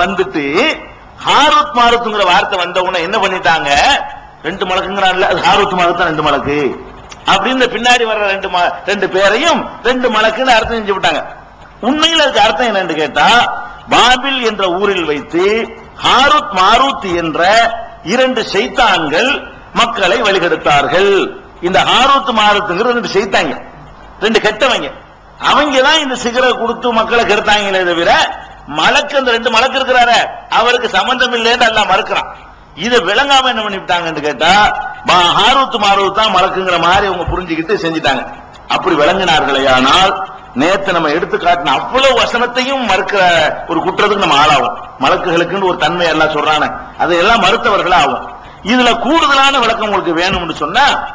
வந்துட்டு ஹாரூத் மாருத்துங்கிற வார்த்தை வந்த உடனே என்ன பண்ணிட்டாங்க? ரெண்டு மலக்குங்கிறான்ல அது ஹாரூத் மாருத்தான் ரெண்டு மலக்கு. அப்படின்னு பின்னாடி வர்ற ரெண்டு ரெண்டு பேரையும் ரெண்டு மலக்குன்னு அர்த்தம் செஞ்சு விட்டாங்க. உண்மையில் அதுக்கு அர்த்தம் என்னன்னு கேட்டா பாபில் என்ற ஊரில் வைத்து ஹாரூத் மாரூத் என்ற இரண்டு சைத்தான்கள் மக்களை வழிகெடுத்தார்கள். இந்த ஹாரூத் மாரூத்துங்கிற ரெண்டு சைத்தாங்க ரெண்டு கெட்டவங்க. அவங்க தான் இந்த சிகரை கொடுத்து மக்களை கெடுத்தாங்களே தவிர மலக்கு அந்த ரெண்டு மலக்கு இருக்கிறாரு அவருக்கு சம்பந்தம் இல்லைன்னு எல்லாம் மறுக்கிறான். இதை விளங்காம என்ன பண்ணிவிட்டாங்கன்னு கேட்டா மா- ஹாரூத் மாரூத் தான் மலக்குங்கிற மாதிரி அவங்க புரிஞ்சுக்கிட்டு செஞ்சுட்டாங்க. அப்படி விளங்கினார்களே ஆனால் நேத்து நம்ம எடுத்து காட்டின அவ்வளவு வசனத்தையும் மறுக்கிற ஒரு குற்றத்துக்கு நம்ம ஆளாகும். மலக்குகளுக்குன்னு ஒரு தன்மை எல்லாம் சொல்றானே அதையெல்லாம் மறுத்தவர்கள் ஆகும். இதுல கூடுதலான விளக்கம் உங்களுக்கு வேணும்னு சொன்னா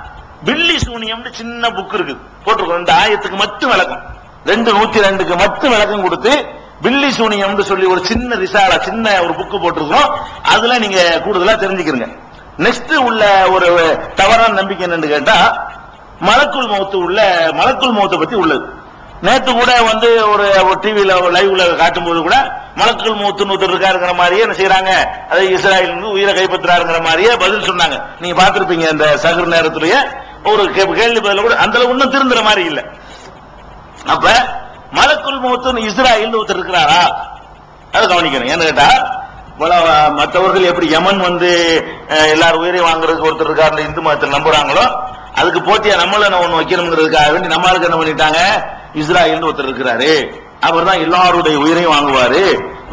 பில்லி சூனியம்னு சின்ன புக் இருக்கு போட்டிருக்கோம் ரெண்டு ஆயத்துக்கு மட்டும் விளக்கம். ரெண்டு நூத்தி ரெண்டுக்கு மட்டும் விளக்கம் கொடுத்து பில்லி சூனியம் சொல்லி ஒரு சின்ன ரிசாலா சின்ன ஒரு புக்கு போட்டிருக்கோம். அதுல நீங்க கூடுதலா தெரிஞ்சுக்கிறீங்க நெக்ஸ்ட் உள்ள ஒரு தவறான நம்பிக்கை என்னன்னு கேட்டா மலக்குள் மௌத்து உள்ள மலக்குள் மௌத்தை பத்தி உள்ளது. நேத்து கூட வந்து ஒரு டிவியில லைவ்ல காட்டும்போது கூட மலக்குள் மௌத்துன்னு ஒருத்தர் இருக்காருங்கிற மாதிரியே என்ன செய்யறாங்க அதை இஸ்ராயல் வந்து உயிரை கைப்பற்றுறாருங்கிற மாதிரியே பதில் சொன்னாங்க. நீங்க பார்த்திருப்பீங்க இந்த சகர் நேரத்திலேயே. ஒரு கேள்வி பதில கூட அந்த அளவு இன்னும் திருந்துற மாதிரி இல்லை. அப்ப மலக்குள் மௌத்துன்னு இஸ்ராயல் ஒருத்தர் இருக்கிறாரா? அதை கவனிக்கணும். ஏன்னு கேட்டா மற்றவர்கள் எப்படி யமன் வந்து எல்லாரும் உயிரை வாங்குறதுக்கு ஒருத்தர் இருக்காரு இந்து மதத்தில் நம்புறாங்களோ அதுக்கு போட்டியா நம்மள ஒண்ணு வைக்கணுங்கிறதுக்காக வேண்டி நம்ம ஆளுக்கு என்ன பண்ணிட்டாங்க? இஸ்ராயல் ஒருத்தர் இருக்கிறாரு. அவர் தான் எல்லாருடைய உயிரையும் வாங்குவாரு.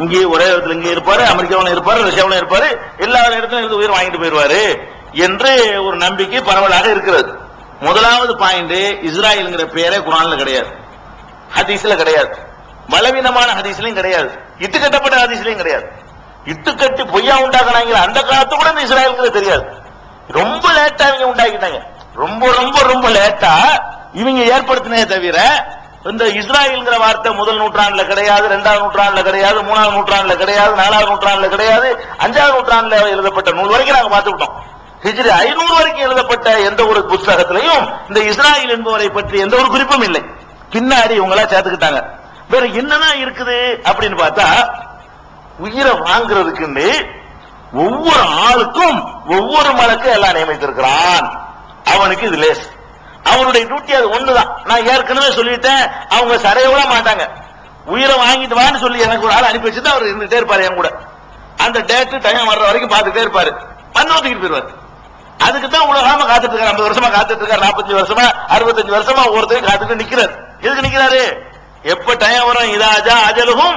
இங்கே ஒரே இடத்துல இங்கே இருப்பாரு அமெரிக்காவிலும் இருப்பாரு ரஷ்யாவிலும் இருப்பாரு எல்லா இடத்துலையும் இருந்து உயிர் வாங்கிட்டு போயிருவாரு என்று ஒரு நம்பிக்கை பரவலாக இருக்கிறது. முதலாவது பாயிண்ட் இஸ்ராயல்ங்கிற பேரே குரான்ல கிடையாது. ஹதீஸ்ல கிடையாது. பலவீனமான ஹதீஸ்லயும் கிடையாது. இட்டுக்கட்டப்பட்ட ஹதீஸ்லயும் கிடையாது. இட்டுக்கட்டி பொய்யா உண்டாக்குனாங்க அந்த காலத்து கூட இந்த இஸ்ராயலுக்கு தெரியாது. ரொம்ப லேட்டா இவங்க உண்டாக்கிட்டாங்க. ரொம்ப ரொம்ப ரொம்ப லேட்டா இவங்க ஏற்படுத்தினே தவிர இந்த இஸ்ராயல்ங்கிற வார்த்தை முதல் நூற்றாண்டுல கிடையாது ரெண்டாவது நூற்றாண்டுல கிடையாது மூணாவது நூற்றாண்டுல கிடையாது நாலாவது நூற்றாண்டுல கிடையாது அஞ்சாவது நூற்றாண்டுல எழுதப்பட்ட நூல் வரைக்கும் நாங்க பார்த்துக்கிட்டோம். ஹிஜ்ரி ஐநூறு வரைக்கும் எழுதப்பட்ட எந்த ஒரு புஸ்தகத்திலையும் இந்த இஸ்ராயல் என்பவரை பற்றி எந்த ஒரு குறிப்பும் இல்லை. பின்னாடி இவங்களா சேர்த்துக்கிட்டாங்க. வேற என்னதான் இருக்குது அப்படின்னு பார்த்தா உயிரை வாங்குறதுக்குன்னு ஒவ்வொரு ஆளுக்கும் ஒவ்வொரு மலக்கும் எல்லாம் நியமித்திருக்கிறான். அவனுக்கு இது லேஸ். அவனுடைய டியூட்டி அது ஒண்ணுதான். நான் ஏற்கனவே சொல்லிட்டேன் அவங்க சரையவிட மாட்டாங்க. உயிரை வாங்கிட்டு வான்னு சொல்லி எனக்கு ஒரு ஆள் அனுப்பி வச்சுட்டு அவர் இருந்துட்டே இருப்பாரு என் கூட. அந்த டேட் டைம் வர்ற வரைக்கும் பார்த்துட்டே இருப்பாரு. வந்து ஒதுக்கிட்டு போயிருவாரு அதுக்கு தான் உலகாம காத்துட்டு இருக்காரு ஐம்பது வருஷமா காத்துட்டு இருக்காரு நாற்பத்தஞ்சு வருஷமா அறுபத்தஞ்சு வருஷமா ஒருத்தரையும் காத்துட்டு நிக்கிறாரு. எதுக்கு நிக்கிறாரு? எப்ப டைம் வரும்? இதாஜா அஜலுகும்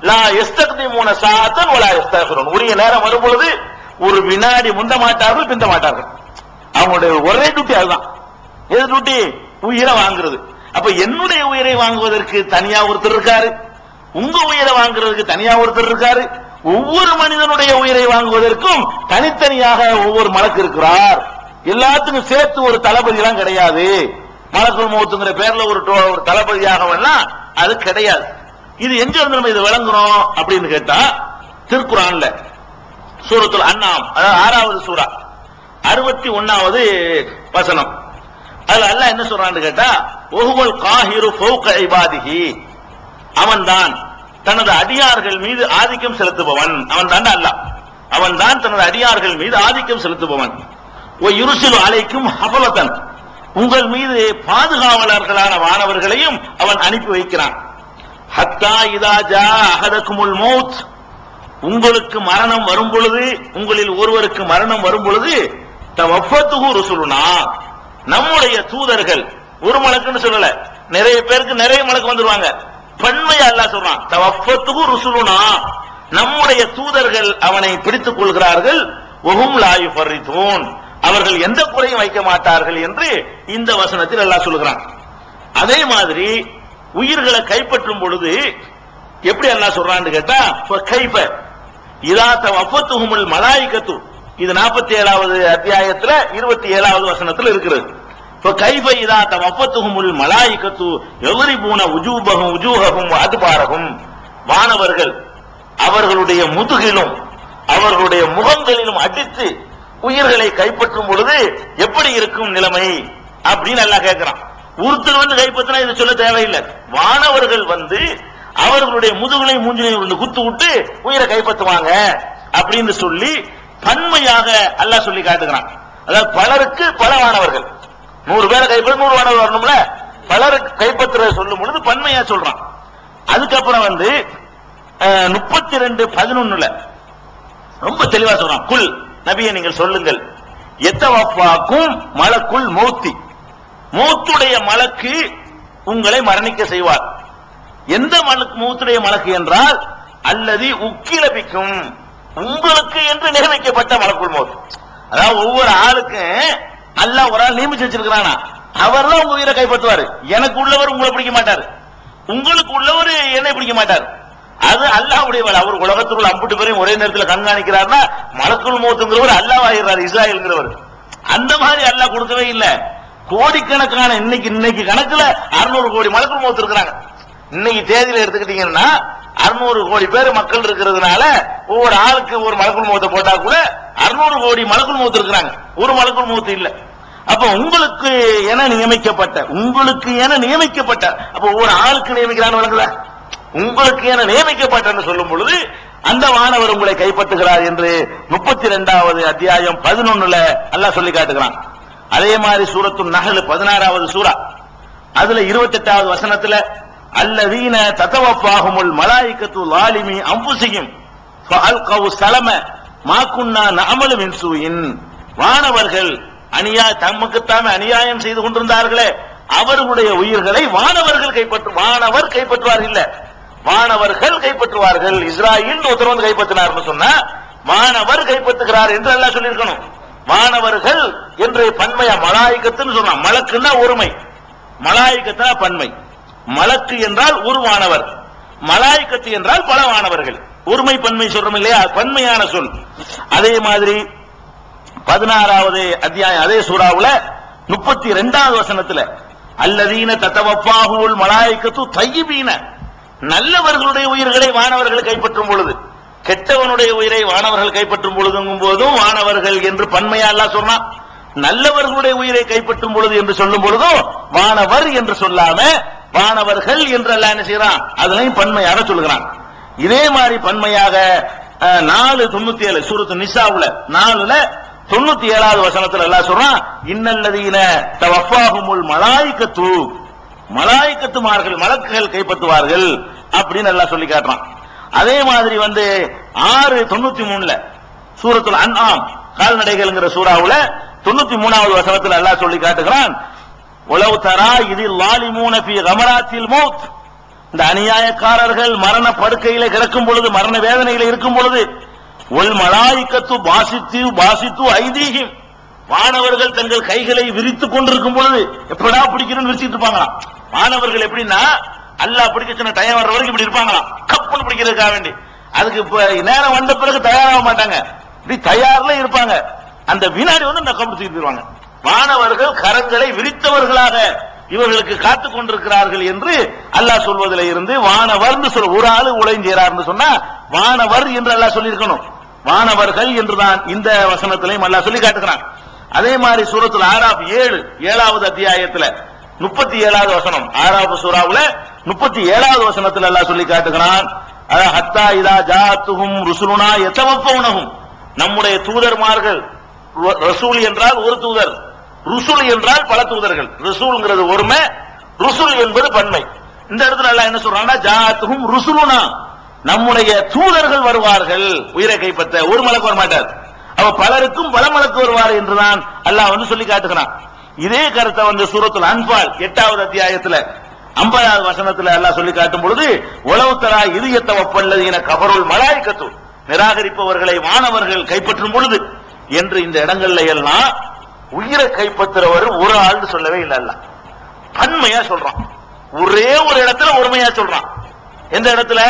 லா எஸ்தக்தி மூண சாத்தன் ஒலா எஸ்தகரும் உரிய நேரம் வரும்பொழுது ஒரு வினாடி முந்த மாட்டார்கள் பிந்த மாட்டார்கள். அவங்களுடைய ஒரே டியூட்டி அதுதான். எது டியூட்டி உயிரை வாங்குறது. அப்ப என்னுடைய உயிரை வாங்குவதற்கு தனியா ஒருத்தர் இருக்காரு. உங்க உயிரை வாங்குறதுக்கு தனியா ஒருத்தர் இருக்காரு. ஒவ்வொரு மனிதனுடைய உயிரை வாங்குவதற்கும் தனித்தனியாக ஒவ்வொரு மலக்கு இருக்கிறார். எல்லாத்துக்கும் சேர்த்து ஒரு தளபதி எல்லாம் கிடையாது. மலக்குள் மௌத்துங்கிற பேர்ல ஒரு டோ- ஒரு தளபதியாக அது கிடையாது. இது எங்க இருந்து நம்ம இது விளங்குறோம் அப்படின்னு கேட்டா திருக்குறான்ல. சூரத்துல் அண்ணாம் அதாவது ஆறாவது சூரா அறுபத்தி ஒன்னாவது வசனம். அதுல அல்லாஹ் என்ன சொல்றான்னு கேட்டா ஒஹுவல் காஹிரு ஃபௌக இபாதிஹி. அவன்தான் தனது அடியார்கள் மீது ஆதிக்கம் செலுத்துபவன். அவன் தான் அல்லாஹ். அவன் தான் தனது அடியார்கள் மீது ஆதிக்கம் செலுத்துபவன். ஓ இருசில் அலைக்கும் ஹபலத்தன் உங்கள் மீது பாதுகாவலர்களான மாணவர்களையும் அவன் அனுப்பி வைக்கிறான். ஹத்தா இதா ஜா அகதக்குமுல் மௌத். உங்களுக்கு மரணம் வரும் பொழுது உங்களில் ஒருவருக்கு மரணம் வரும் பொழுது ருசுலுனா நம்முடைய தூதர்கள் ஒரு மலக்குன்னு சொல்லல நிறைய பேருக்கு நிறைய மலக்கு வந்துருவாங்க. பன்மையா அல்லாஹ் சொல்றான் தவப்பத்துக்கும் ருசுலுனா நம்முடைய தூதர்கள் அவனை பிடித்துக் கொள்கிறார்கள் ஒகும் லாயு யுஃபர்ரிதூன். அவர்கள் எந்த குறையும் வைக்க மாட்டார்கள் என்று இந்த வசனத்தில் எல்லாம் சொல்லுகிறான். அதே மாதிரி உயிர்களை கைப்பற்றும் பொழுது எப்படி எல்லாம் சொல்றான்னு கேட்டா கைப்ப இதாத்த வஃபத்துஹுமுல் மலாய்க்கத்து. இது 47வது ஏழாவது அத்தியாயத்துல இருபத்தி ஏழாவது வசனத்தில் இருக்கிறது. இப்ப கைப இதாத்த வப்பத்துகுமுல் மலாய்க்கத்து எவரி எவரிபூன உஜூபகும் உஜூஹகும் அதுபாரகும் வானவர்கள் அவர்களுடைய முதுகிலும் அவர்களுடைய முகங்களிலும் அடித்து உயிர்களை கைப்பற்றும் பொழுது எப்படி இருக்கும் நிலைமை அப்படின்னு நல்லா கேட்கிறான் ஒருத்தர் வந்து கைப்பற்றினா இது சொல்ல தேவையில்லை. வானவர்கள் வந்து அவர்களுடைய முதுகுலையும் மூஞ்சிலையும் இருந்து குத்து விட்டு உயிரை கைப்பற்றுவாங்க அப்படின்னு சொல்லி பன்மையாக அல்லாஹ் சொல்லி காட்டுகிறான். அதாவது பலருக்கு பல மாணவர்கள் நூறு பேரை கைப்பற்ற நூறு மாணவர் வரணும்ல? பலருக்கு கைப்பற்ற சொல்லும் பொழுது பன்மையா சொல்றான். அதுக்கப்புறம் வந்து முப்பத்தி ரெண்டு பதினொன்னுல ரொம்ப தெளிவா சொல்றான். குல். நபியை நீங்கள் சொல்லுங்கள். எத்தவப்பாக்கும் மலக்குள் மூத்தி. மூத்துடைய மலக்கு உங்களை மரணிக்க செய்வார். எந்த மலக்கு மூத்துடைய மலக்கு என்றால் அல்லது உக்கிலபிக்கும் உங்களுக்கு என்று நியமிக்கப்பட்ட மலக்குள் மௌத் அதாவது ஒவ்வொரு ஆளுக்கும் அல்லாஹ் ஒரு ஆள் நியமிச்சு வச்சிருக்கிறானா? அவர் தான் உங்க உயிரை கைப்பற்றுவாரு. எனக்கு உள்ளவர் உங்களை பிடிக்க மாட்டார். உங்களுக்கு உள்ளவர் என்னை பிடிக்க மாட்டார். அது அல்லாவுடைய வேலை அவர் உலகத்தில் உள்ள அம்புட்டு பேரையும் ஒரே நேரத்தில் கண்காணிக்கிறார்னா மலக்குள் மூத்துங்கிறவர் அல்லாஹ் ஆகிறார் இஸ்ராயல்ங்கிறவர். அந்த மாதிரி அல்லாஹ் கொடுக்கவே இல்லை. கோடிக்கணக்கான இன்னைக்கு இன்னைக்கு கணக்குல அறுநூறு கோடி மலக்குள் மூத்து இருக்கிறாங்க. இன்னைக்கு தேதியில எடுத்துக்கிட்டீங்கன்னா அறுநூறு கோடி பேர் மக்கள் இருக்கிறதுனால ஒவ்வொரு ஆளுக்கு ஒரு மலக்குள் மூத்த போட்டா கூட அறுநூறு கோடி மலக்குள் மூத்து இருக்கிறாங்க. ஒரு மலக்குள் மூத்து இல்லை. அப்ப உங்களுக்கு என நியமிக்கப்பட்ட உங்களுக்கு என நியமிக்கப்பட்ட அப்ப ஒவ்வொரு ஆளுக்கு நியமிக்கிறான்னு வழங்கல உங்களுக்கு என நியமிக்கப்பட்ட சொல்லும் பொழுது அந்த வானவர் உங்களை கைப்பற்றுகிறார் என்று முப்பத்தி ரெண்டாவது அத்தியாயம் பதினொன்னுல அல்லாஹ் சொல்லி காட்டுகிறான். அதே மாதிரி சூரத்து நகல் பதினாறாவது சூரா. அதுல இருபத்தி எட்டாவது வசனத்துல அல்லதீன தத்தவப்பாகுமுல் மலாய்க்கத்து லாலிமி அம்புசியும் ஃபஅல்கவு சலம மாக்குன்னா நஅமலு மின் வானவர்கள் அநியா தமக்குத்தாமே அநியாயம் செய்து கொண்டிருந்தார்களே அவர்களுடைய உயிர்களை வானவர்கள் கைப்பற்று வானவர் கைப்பற்றுவார் மாணவர்கள் கைப்பற்றுவார்கள் இஸ்ராயில் ஒருத்தர் வந்து கைப்பற்றினார்னு சொன்னா மாணவர் கைப்பற்றுகிறார் என்று எல்லாம் சொல்லியிருக்கணும். மாணவர்கள் என்று பன்மையா மலாய்க்கத்துன்னு சொன்னான் மலக்குன்னா ஒருமை. மலாய்க்கத்துனா பன்மை. மலக்கு என்றால் ஒரு மலாய்க்கத்து என்றால் பல வானவர்கள் ஒருமை பன்மை சொல்றோம் இல்லையா? பன்மையான சொல். அதே மாதிரி பதினாறாவது அத்தியாயம் அதே சூறாவுல முப்பத்தி ரெண்டாவது வசனத்துல அல்லதீன தத்தவப்பாகுல் மலாய்க்கத்து தையீன நல்லவர்களுடைய உயிர்களை வானவர்கள் கைப்பற்றும் பொழுது கெட்டவனுடைய உயிரை வானவர்கள் கைப்பற்றும் பொழுதுங்கும் போதும் வானவர்கள் என்று பன்மையா அல்லாஹ் சொன்னான் நல்லவர்களுடைய உயிரை கைப்பற்றும் பொழுது என்று சொல்லும் பொழுதும் வானவர் என்று சொல்லாம வானவர்கள் என்று எல்லாம் என்ன செய்யறான்? அதனையும் பன்மையாக சொல்லுகிறான். இதே மாதிரி பன்மையாக நாலு தொண்ணூத்தி ஏழு சூரத்து நிசாவுல நாலுல தொண்ணூத்தி ஏழாவது வசனத்துல எல்லாம் சொல்றான் இன்னல்லதீன தவஃபாகுமுல் மலாய்க்கத்து. மலாய்க்கத்துமார்கள் மலக்குகள் கைப்பற்றுவார்கள். அப்படின்னு எல்லாம் சொல்லி காட்டுறான். அதே மாதிரி வந்து ஆறு தொண்ணூத்தி மூணுல சூரத்துல அன்ஆம் கால்நடைகள்ங்கிற சூறாவுல தொண்ணூத்தி மூணாவது வசனத்தில் அல்லாஹ் சொல்லி காட்டுகிறான். உளவு தரா இதில் லாலிமூன பி கமராத்தில் மௌத். இந்த அநியாயக்காரர்கள் மரண படுக்கையில கிடக்கும் பொழுது மரண வேதனையில இருக்கும் பொழுது ஒல் மலாய்க்கத்து பாசித்து பாசித்து ஐதீகம். வானவர்கள் தங்கள் கைகளை விரித்துக் கொண்டிருக்கும் பொழுது எப்படா பிடிக்கணும்னு விரிச்சிட்டு இருப்பாங்களாம். மாணவர்கள் எப்படின்னா அல்லாஹ் பிடிக்க சொன்ன டைம் வர்ற வரைக்கும் இப்படி இருப்பாங்களாம். கப்புன்னு பிடிக்கிறதுக்காக வேண்டி. அதுக்கு இப்ப நேரம் வந்த பிறகு தயாராக மாட்டாங்க. இப்படி தயார்ல இருப்பாங்க. அந்த வினாடி வந்து இந்த கப்பு தூக்கிடுவாங்க மாணவர்கள் வானவர்கள் கரங்களை விரித்தவர்களாக இவர்களுக்கு காத்துக் கொண்டிருக்கிறார்கள் என்று அல்லாஹ் சொல்வதில் இருந்து வானவர் சொல்ல ஒரு ஆளு உழைஞ்சேரார்னு சொன்னா வானவர் என்று அல்லாஹ் சொல்லியிருக்கணும். வானவர்கள் என்றுதான் இந்த வசனத்திலையும் அல்லாஹ் சொல்லி காட்டுகிறான். அதே மாதிரி சூரத்தில் ஆறாப் ஏழு ஏழாவது அத்தியாயத்தில் முப்பத்தி ஏழாவது வசனம். ஆறாவது சூறாவுல முப்பத்தி ஏழாவது வசனத்துல எல்லாம் சொல்லி காட்டுகிறான். ஹத்தா இதா ஜாத்துகும் ருசுலுனா எத்தவப்பவுனகும் நம்முடைய தூதர்மார்கள் ரசூல் என்றால் ஒரு தூதர். ருசுல் என்றால் பல தூதர்கள். ருசூல்ங்கிறது ஒருமை ருசுல் என்பது பன்மை. இந்த இடத்துல எல்லாம் என்ன சொல்றாங்கன்னா ஜாத்துகும் ருசுலுனா. நம்முடைய தூதர்கள் வருவார்கள். உயிரை கைப்பற்ற. ஒரு மலக்கு வர மாட்டார் அவ பலருக்கும் பல மலக்கு வருவார் என்றுதான் அல்லாஹ் வந்து சொல்லி காட்டுகிறான். இதே கருத்தை வந்து சூரத்தில் அன்பால் எட்டாவது அத்தியாயத்துல ஐம்பதாவது வசனத்துல எல்லாம் சொல்லி காட்டும் பொழுது உளவுத்தரா இதயத்த என கபருள் மலாய்க்கத்து. நிராகரிப்பவர்களை மாணவர்கள் கைப்பற்றும் பொழுது என்று இந்த இடங்கள்ல எல்லாம் உயிரை கைப்பற்றுறவர் ஒரு ஆள்னு சொல்லவே இல்லை பன்மையா சொல்றான். ஒரே ஒரு இடத்துல ஒருமையா சொல்றான். எந்த இடத்துல?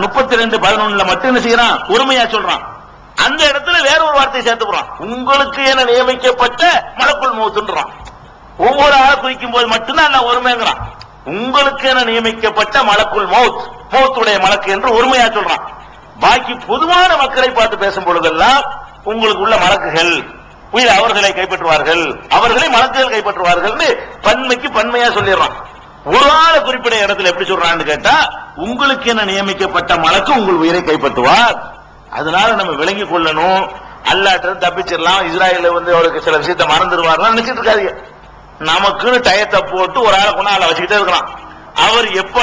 முப்பத்தி ரெண்டு பதினொன்னுல மட்டும் என்ன செய்யறான்? ஒருமையா சொல்றான். அந்த இடத்துல வேற ஒரு வார்த்தையை சேர்த்து போறான் உங்களுக்கு என நியமிக்கப்பட்ட மலக்குள் மௌத்துன்றான். ஒவ்வொரு ஆளை குறிக்கும் போது மட்டும்தான் நான் ஒருமைங்கிறான். உங்களுக்கு என நியமிக்கப்பட்ட மலக்குள் மௌத் மௌத்துடைய மலக்கு என்று ஒருமையா சொல்றான். பாக்கி பொதுவான மக்களை பார்த்து பேசும் பொழுதெல்லாம் உங்களுக்கு உள்ள மலக்குகள் உயிர் அவர்களை கைப்பற்றுவார்கள். அவர்களை மலக்குகள் கைப்பற்றுவார்கள் பன்மைக்கு பன்மையா சொல்லிடுறான். ஒரு ஆளை குறிப்பிட இடத்துல எப்படி சொல்றான்னு கேட்டா உங்களுக்கு என்ன நியமிக்கப்பட்ட மலக்கு உங்கள் உயிரை கைப்பற்றுவார். அதனால நம்ம விளங்கி கொள்ளணும். அல்லாட்டு தப்பிச்சிடலாம். இஸ்ராயல வந்து அவருக்கு சில விஷயத்த மறந்துடுவார்லாம் நினைச்சிட்டு இருக்காதீங்க. நமக்குன்னு டயத்தை போட்டு ஒரு ஆளை கொண்டு ஆளை வச்சுக்கிட்டே இருக்கலாம். அவர் எப்ப